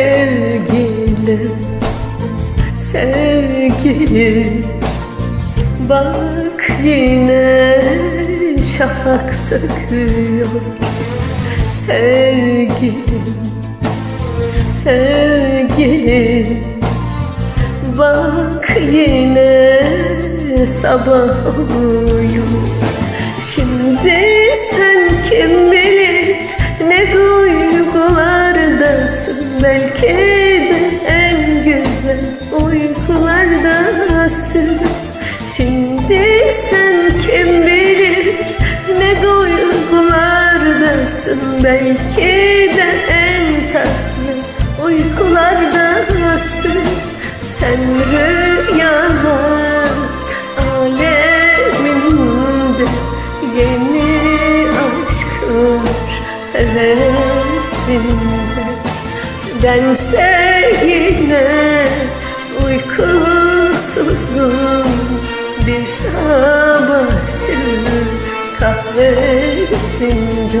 gövdesinde Sevgili Bak yine şafak söküyor. Sevgilim Sevgilim. Bak yine sabah oluyor duygulardasın Belki de en tatlı uykulardasın Sen rüyalar aleminde Yeni aşklar hevesinde. Bense yine uykusuzum. Bir sabahçı kahvesinde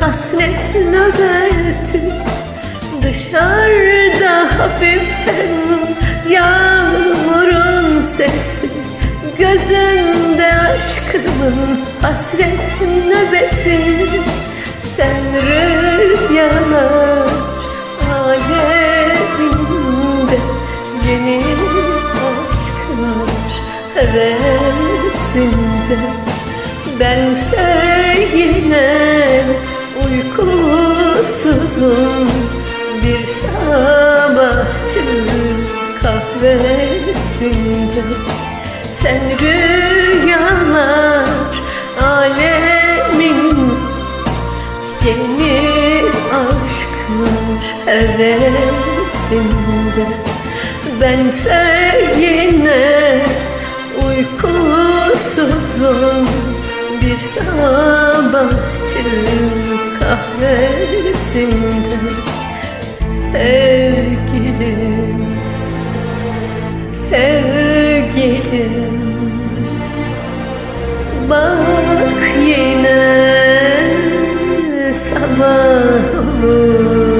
hasret nöbeti Dışarıda hafiften yağmurun sesi Gözümde aşkımın hasret nöbeti Sen rüyalar aleminde Yeni aşklar hevesinde. Bense yine uykusuzum. Bir sabahçı kahvesinde Sen rüyalar alemin Yeni aşklar hevesinde. Bense yine uykusuzum. Bir sabahçı kahvesinde Sevgilim, sevgilim. Bak yine sabah olur